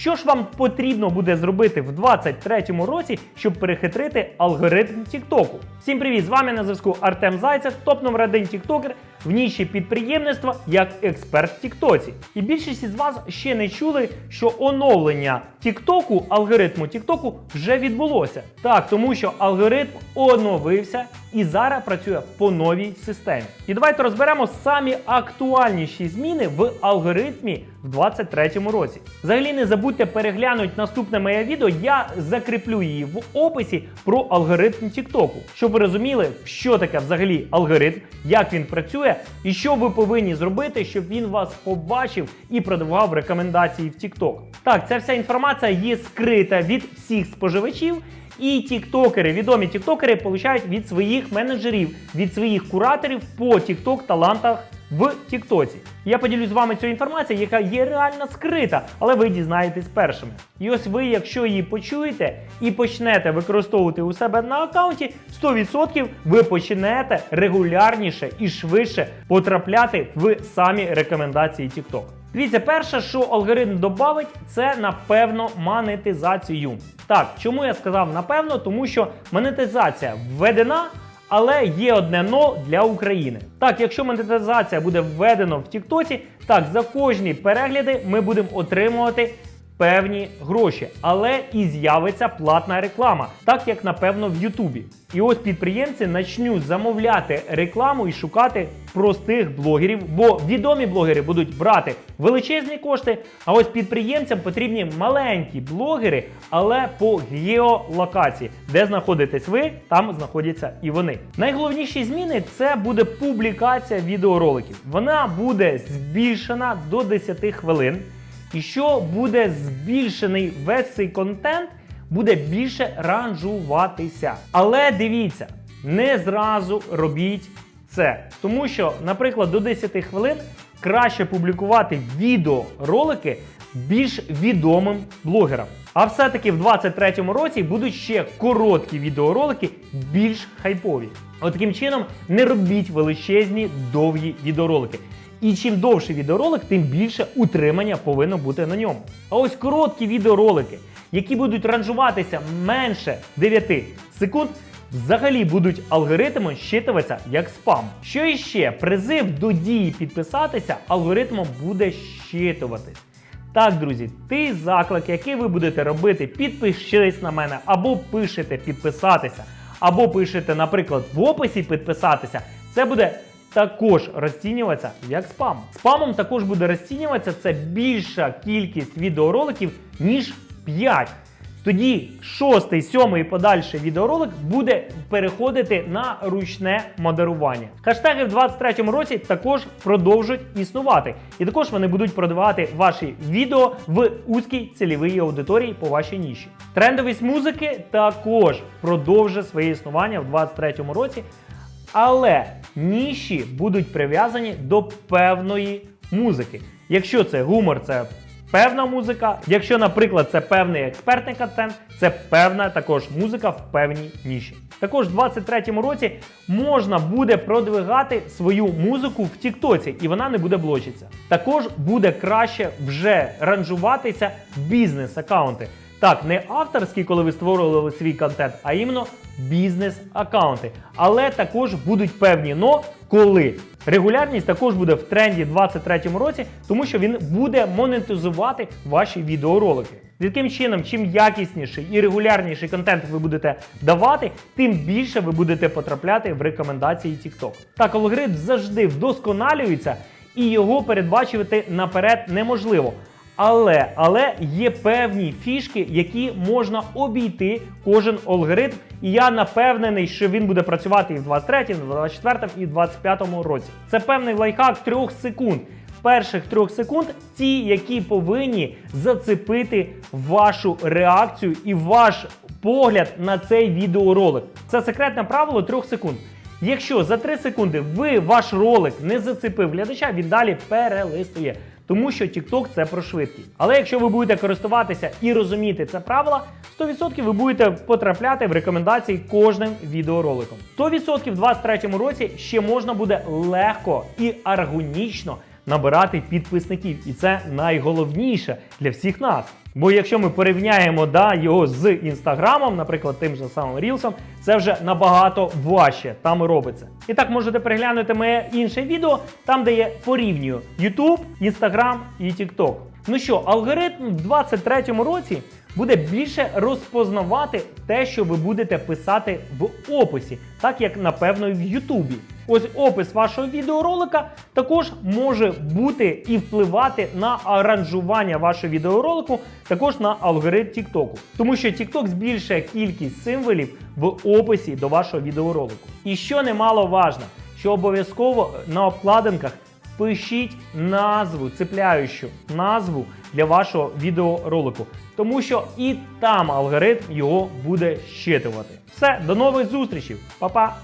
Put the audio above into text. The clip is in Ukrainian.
Що ж вам потрібно буде зробити в 2023 році, щоб перехитрити алгоритм Тіктоку? Всім привіт! З вами на зв'язку Артем Зайцев, топ номер один тіктокер в ніші підприємництва як експерт в Тіктоці. І більшість із вас ще не чули, що оновлення Тіктоку, алгоритму Тіктоку вже відбулося. Так, тому що алгоритм оновився і зараз працює по новій системі. І давайте розберемо самі актуальніші зміни в алгоритмі в 2023 році. Взагалі не забудьте переглянути наступне моє відео. Я закріплю її в описі про алгоритм Тіктоку, щоб ви розуміли, що таке взагалі алгоритм, як він працює, і що ви повинні зробити, щоб він вас побачив і продавав рекомендації в TikTok. Так, ця вся інформація є скрита від всіх споживачів. І тіктокери, відомі тіктокери, получають від своїх менеджерів, від своїх кураторів по тікток талантах в Тіктоці. Я поділюсь з вами цю інформацію, яка є реально скрита, але ви дізнаєтесь першими. І ось ви, якщо її почуєте і почнете використовувати у себе на аккаунті, 100% ви почнете регулярніше і швидше потрапляти в самі рекомендації TikTok. Дивіться, перше, що алгоритм додавить, це напевно монетизацію. Так, чому я сказав напевно? Тому що монетизація введена. Але є одне но для України. Так, якщо монетизація буде введена в Тіктоці, так за кожні перегляди ми будемо отримувати певні гроші, але і з'явиться платна реклама, так як напевно в Ютубі. І ось підприємці почнуть замовляти рекламу і шукати простих блогерів, бо відомі блогери будуть брати величезні кошти. А ось підприємцям потрібні маленькі блогери, але по геолокації, де знаходитесь ви, там знаходяться і вони. Найголовніші зміни це буде публікація відеороликів. Вона буде збільшена до 10 хвилин. І що буде збільшений весь цей контент, буде більше ранжуватися. Але дивіться, не зразу робіть це. Тому що, наприклад, до 10 хвилин краще публікувати відеоролики більш відомим блогерам. А все-таки в 2023 році будуть ще короткі відеоролики, більш хайпові. От таким чином не робіть величезні довгі відеоролики. І чим довший відеоролик, тим більше утримання повинно бути на ньому. А ось короткі відеоролики, які будуть ранжуватися менше 9 секунд, взагалі будуть алгоритмом щитуватися як спам. Що іще? Призив до дії підписатися алгоритмом буде щитуватись. Так, друзі, той заклик, який ви будете робити, підпишись на мене, або пишете підписатися, або пишете, наприклад, в описі підписатися, це буде також розцінюватися як спам. Спамом також буде розцінюватися це більша кількість відеороликів, ніж 5. Тоді шостий, сьомий і подальший відеоролик буде переходити на ручне модерування. Хаштеги в 2023 році також продовжують існувати, і також вони будуть продавати ваші відео в узкій цільовій аудиторії по вашій ніші. Трендовість музики також продовжує своє існування в 2023 році. Але ніші будуть прив'язані до певної музики. Якщо це гумор, це певна музика. Якщо, наприклад, це певний експертний контент, це певна також музика в певній ніші. Також в 2023 році можна буде продвигати свою музику в Тіктоці, і вона не буде блочитися. Також буде краще вже ранжуватися бізнес-аккаунти. Так, не авторські, коли ви створювали свій контент, а іменно бізнес-аккаунти. Але також будуть певні но, коли регулярність також буде в тренді 2023 році, тому що він буде монетизувати ваші відеоролики. Таким чином, чим якісніший і регулярніший контент ви будете давати, тим більше ви будете потрапляти в рекомендації TikTok. Так, алгоритм завжди вдосконалюється і його передбачувати наперед неможливо. Але але є певні фішки, які можна обійти кожен алгоритм. І я напевнений, що він буде працювати і в 23, і в 24, і в 25 році. Це певний лайфхак трьох секунд. Перших трьох секунд ті, які повинні зацепити вашу реакцію і ваш погляд на цей відеоролик. Це секретне правило трьох секунд. Якщо за 3 секунди ви ваш ролик не зацепив глядача, він далі перелистує. Тому що TikTok це про швидкість. Але якщо ви будете користуватися і розуміти це правило, 100% ви будете потрапляти в рекомендації кожним відеороликом. 100% в 2023 році ще можна буде легко і аргонічно набирати підписників. І це найголовніше для всіх нас. Бо якщо ми порівняємо да, його з інстаграмом, наприклад, тим же самим Рілсом, це вже набагато важче там робиться. І так можете переглянути моє інше відео, там де я порівнюю YouTube, Instagram і TikTok. Ну що, алгоритм в 2023 році буде більше розпознавати те, що ви будете писати в описі, так як напевно і в Ютубі. Ось опис вашого відеоролика також може бути і впливати на аранжування вашого відеоролику, також на алгоритм TikTok. Тому що TikTok збільшує кількість символів в описі до вашого відеоролику. І що немало важно, що обов'язково на обкладинках пишіть назву, цепляючу назву для вашого відеоролику, тому що і там алгоритм його буде щитувати. Все, до нових зустрічей, Па-па!